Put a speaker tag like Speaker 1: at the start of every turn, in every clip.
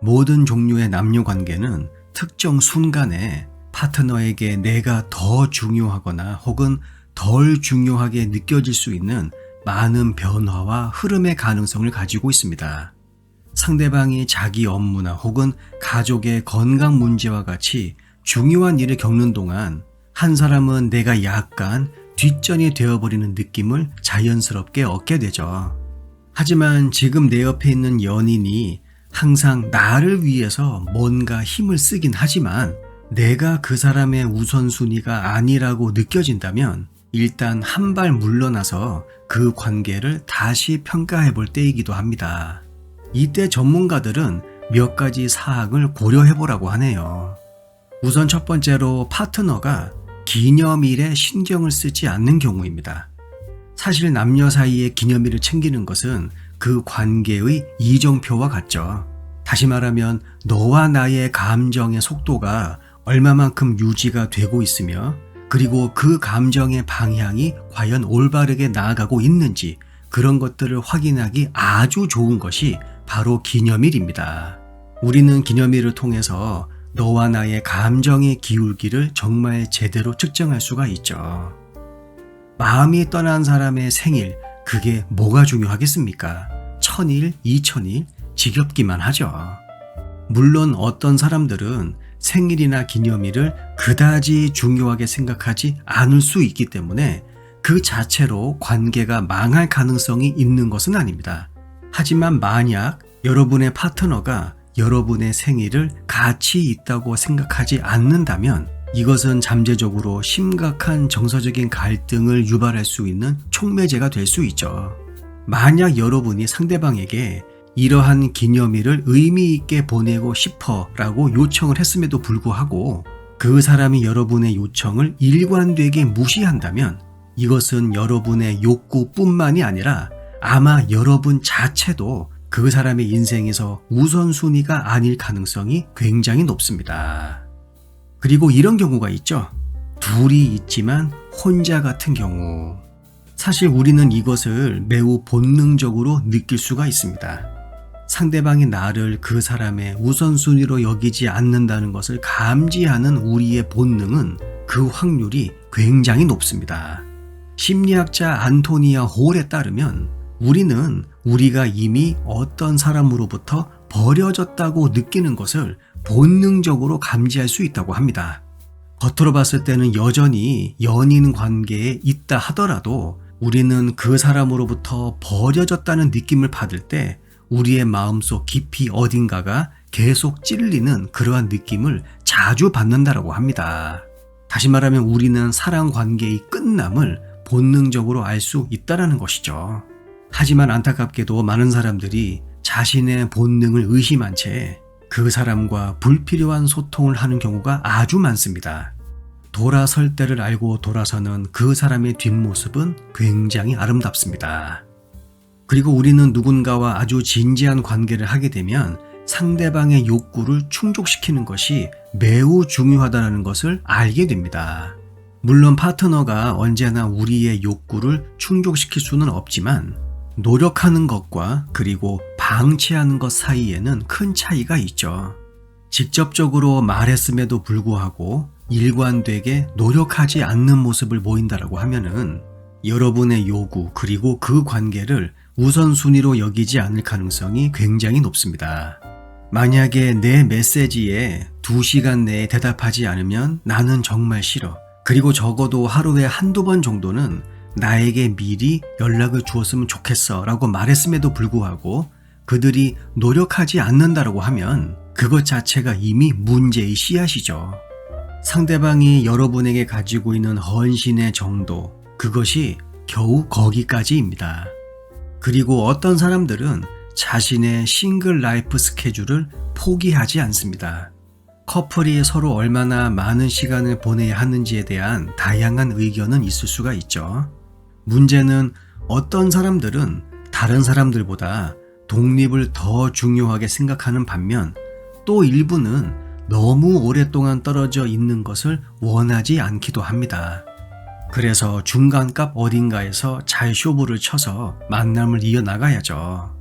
Speaker 1: 모든 종류의 남녀 관계는 특정 순간에 파트너에게 내가 더 중요하거나 혹은 덜 중요하게 느껴질 수 있는 많은 변화와 흐름의 가능성을 가지고 있습니다. 상대방이 자기 업무나 혹은 가족의 건강 문제와 같이 중요한 일을 겪는 동안 한 사람은 내가 약간 뒷전이 되어버리는 느낌을 자연스럽게 얻게 되죠. 하지만 지금 내 옆에 있는 연인이 항상 나를 위해서 뭔가 힘을 쓰긴 하지만 내가 그 사람의 우선순위가 아니라고 느껴진다면 일단 한 발 물러나서 그 관계를 다시 평가해 볼 때이기도 합니다. 이때 전문가들은 몇 가지 사항을 고려해 보라고 하네요. 우선 첫 번째로 파트너가 기념일에 신경을 쓰지 않는 경우입니다. 사실 남녀 사이의 기념일을 챙기는 것은 그 관계의 이정표와 같죠. 다시 말하면 너와 나의 감정의 속도가 얼마만큼 유지가 되고 있으며 그리고 그 감정의 방향이 과연 올바르게 나아가고 있는지 그런 것들을 확인하기 아주 좋은 것이 바로 기념일입니다. 우리는 기념일을 통해서 너와 나의 감정의 기울기를 정말 제대로 측정할 수가 있죠. 마음이 떠난 사람의 생일, 그게 뭐가 중요하겠습니까? 천일, 이천일, 지겹기만 하죠. 물론 어떤 사람들은 생일이나 기념일을 그다지 중요하게 생각하지 않을 수 있기 때문에 그 자체로 관계가 망할 가능성이 있는 것은 아닙니다. 하지만 만약 여러분의 파트너가 여러분의 생일을 가치 있다고 생각하지 않는다면 이것은 잠재적으로 심각한 정서적인 갈등을 유발할 수 있는 촉매제가 될 수 있죠. 만약 여러분이 상대방에게 이러한 기념일을 의미 있게 보내고 싶어 라고 요청을 했음에도 불구하고 그 사람이 여러분의 요청을 일관되게 무시한다면 이것은 여러분의 욕구뿐만이 아니라 아마 여러분 자체도 그 사람의 인생에서 우선순위가 아닐 가능성이 굉장히 높습니다. 그리고 이런 경우가 있죠. 둘이 있지만 혼자 같은 경우. 사실 우리는 이것을 매우 본능적으로 느낄 수가 있습니다. 상대방이 나를 그 사람의 우선순위로 여기지 않는다는 것을 감지하는 우리의 본능은 그 확률이 굉장히 높습니다. 심리학자 안토니아 홀에 따르면 우리는 우리가 이미 어떤 사람으로부터 버려졌다고 느끼는 것을 본능적으로 감지할 수 있다고 합니다. 겉으로 봤을 때는 여전히 연인 관계에 있다 하더라도 우리는 그 사람으로부터 버려졌다는 느낌을 받을 때 우리의 마음속 깊이 어딘가가 계속 찔리는 그러한 느낌을 자주 받는다라고 합니다. 다시 말하면 우리는 사랑 관계의 끝남을 본능적으로 알 수 있다라는 것이죠. 하지만 안타깝게도 많은 사람들이 자신의 본능을 의심한 채 그 사람과 불필요한 소통을 하는 경우가 아주 많습니다. 돌아설 때를 알고 돌아서는 그 사람의 뒷모습은 굉장히 아름답습니다. 그리고 우리는 누군가와 아주 진지한 관계를 하게 되면 상대방의 욕구를 충족시키는 것이 매우 중요하다는 것을 알게 됩니다. 물론 파트너가 언제나 우리의 욕구를 충족시킬 수는 없지만 노력하는 것과 그리고 방치하는 것 사이에는 큰 차이가 있죠. 직접적으로 말했음에도 불구하고 일관되게 노력하지 않는 모습을 보인다라고 하면은 여러분의 요구 그리고 그 관계를 우선순위로 여기지 않을 가능성이 굉장히 높습니다. 만약에 내 메시지에 2시간 내에 대답하지 않으면 나는 정말 싫어. 그리고 적어도 하루에 한두 번 정도는 나에게 미리 연락을 주었으면 좋겠어 라고 말했음에도 불구하고 그들이 노력하지 않는다라고 하면 그것 자체가 이미 문제의 씨앗이죠. 상대방이 여러분에게 가지고 있는 헌신의 정도, 그것이 겨우 거기까지입니다. 그리고 어떤 사람들은 자신의 싱글 라이프 스케줄을 포기하지 않습니다. 커플이 서로 얼마나 많은 시간을 보내야 하는지에 대한 다양한 의견은 있을 수가 있죠. 문제는 어떤 사람들은 다른 사람들보다 독립을 더 중요하게 생각하는 반면 또 일부는 너무 오랫동안 떨어져 있는 것을 원하지 않기도 합니다. 그래서 중간값 어딘가에서 잘 쇼부를 쳐서 만남을 이어나가야죠.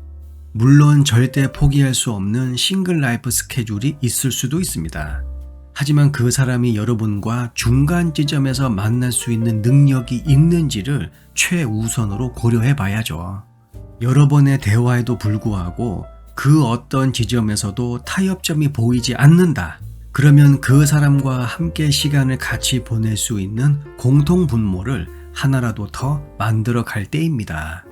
Speaker 1: 물론 절대 포기할 수 없는 싱글 라이프 스케줄이 있을 수도 있습니다. 하지만 그 사람이 여러분과 중간 지점에서 만날 수 있는 능력이 있는지를 최우선으로 고려해 봐야죠. 여러 번의 대화에도 불구하고 그 어떤 지점에서도 타협점이 보이지 않는다. 그러면 그 사람과 함께 시간을 같이 보낼 수 있는 공통 분모를 하나라도 더 만들어 갈 때입니다.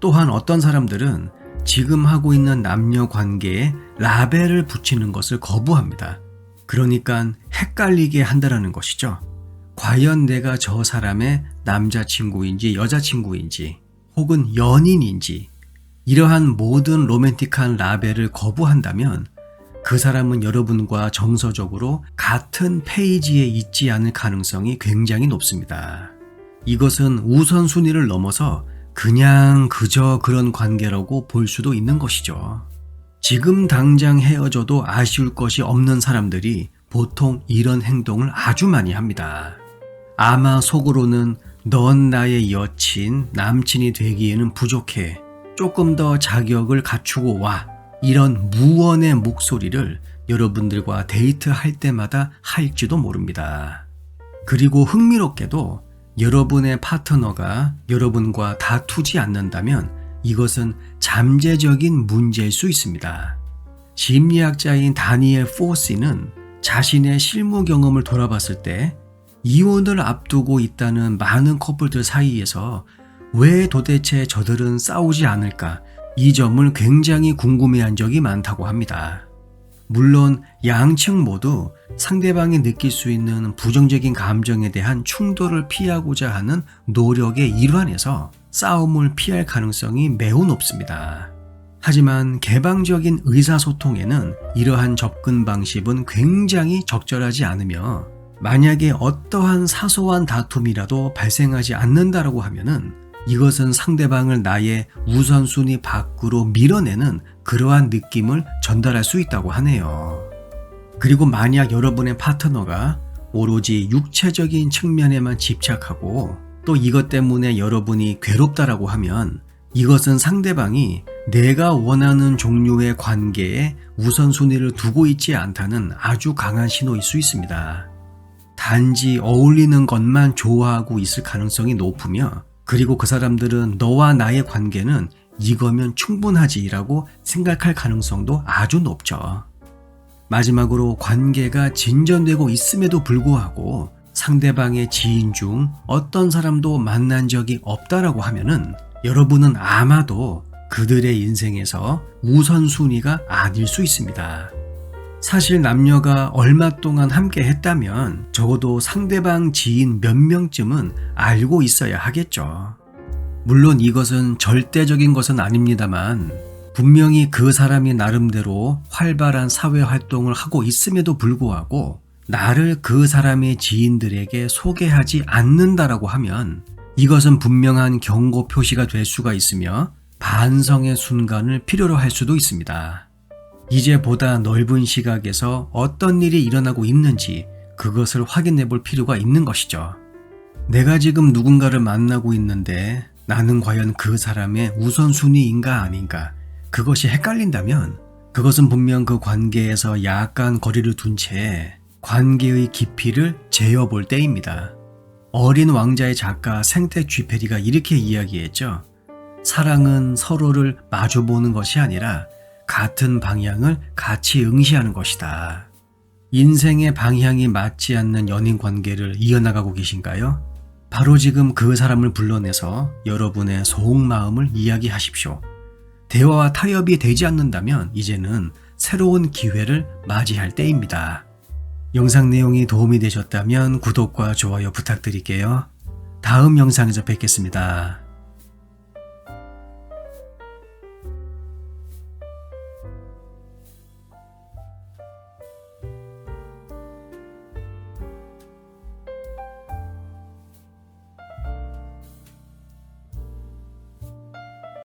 Speaker 1: 또한 어떤 사람들은 지금 하고 있는 남녀 관계에 라벨을 붙이는 것을 거부합니다. 그러니까 헷갈리게 한다라는 것이죠. 과연 내가 저 사람의 남자친구인지 여자친구인지 혹은 연인인지 이러한 모든 로맨틱한 라벨을 거부한다면 그 사람은 여러분과 정서적으로 같은 페이지에 있지 않을 가능성이 굉장히 높습니다. 이것은 우선순위를 넘어서 그냥 그저 그런 관계라고 볼 수도 있는 것이죠. 지금 당장 헤어져도 아쉬울 것이 없는 사람들이 보통 이런 행동을 아주 많이 합니다. 아마 속으로는 넌 나의 여친, 남친이 되기에는 부족해. 조금 더 자격을 갖추고 와. 이런 무언의 목소리를 여러분들과 데이트할 때마다 할지도 모릅니다. 그리고 흥미롭게도 여러분의 파트너가 여러분과 다투지 않는다면 이것은 잠재적인 문제일 수 있습니다. 심리학자인 다니엘 포시는 자신의 실무 경험을 돌아봤을 때 이혼을 앞두고 있다는 많은 커플들 사이에서 왜 도대체 저들은 싸우지 않을까 이 점을 굉장히 궁금해한 적이 많다고 합니다. 물론 양측 모두 상대방이 느낄 수 있는 부정적인 감정에 대한 충돌을 피하고자 하는 노력의 일환에서 싸움을 피할 가능성이 매우 높습니다. 하지만 개방적인 의사소통에는 이러한 접근 방식은 굉장히 적절하지 않으며 만약에 어떠한 사소한 다툼이라도 발생하지 않는다라고 하면은 이것은 상대방을 나의 우선순위 밖으로 밀어내는 그러한 느낌을 전달할 수 있다고 하네요. 그리고 만약 여러분의 파트너가 오로지 육체적인 측면에만 집착하고 또 이것 때문에 여러분이 괴롭다라고 하면 이것은 상대방이 내가 원하는 종류의 관계에 우선순위를 두고 있지 않다는 아주 강한 신호일 수 있습니다. 단지 어울리는 것만 좋아하고 있을 가능성이 높으며 그리고 그 사람들은 너와 나의 관계는 이거면 충분하지라고 생각할 가능성도 아주 높죠. 마지막으로 관계가 진전되고 있음에도 불구하고 상대방의 지인 중 어떤 사람도 만난 적이 없다라고 하면은 여러분은 아마도 그들의 인생에서 우선순위가 아닐 수 있습니다. 사실 남녀가 얼마 동안 함께 했다면 적어도 상대방 지인 몇 명쯤은 알고 있어야 하겠죠. 물론 이것은 절대적인 것은 아닙니다만 분명히 그 사람이 나름대로 활발한 사회 활동을 하고 있음에도 불구하고 나를 그 사람의 지인들에게 소개하지 않는다라고 하면 이것은 분명한 경고 표시가 될 수가 있으며 반성의 순간을 필요로 할 수도 있습니다. 이제 보다 넓은 시각에서 어떤 일이 일어나고 있는지 그것을 확인해 볼 필요가 있는 것이죠. 내가 지금 누군가를 만나고 있는데 나는 과연 그 사람의 우선순위인가 아닌가 그것이 헷갈린다면 그것은 분명 그 관계에서 약간 거리를 둔 채 관계의 깊이를 재어볼 때입니다. 어린 왕자의 작가 생태 쥐페리가 이렇게 이야기했죠. 사랑은 서로를 마주보는 것이 아니라 같은 방향을 같이 응시하는 것이다. 인생의 방향이 맞지 않는 연인 관계를 이어나가고 계신가요? 바로 지금 그 사람을 불러내서 여러분의 속마음을 이야기하십시오. 대화와 타협이 되지 않는다면 이제는 새로운 기회를 맞이할 때입니다. 영상 내용이 도움이 되셨다면 구독과 좋아요 부탁드릴게요. 다음 영상에서 뵙겠습니다.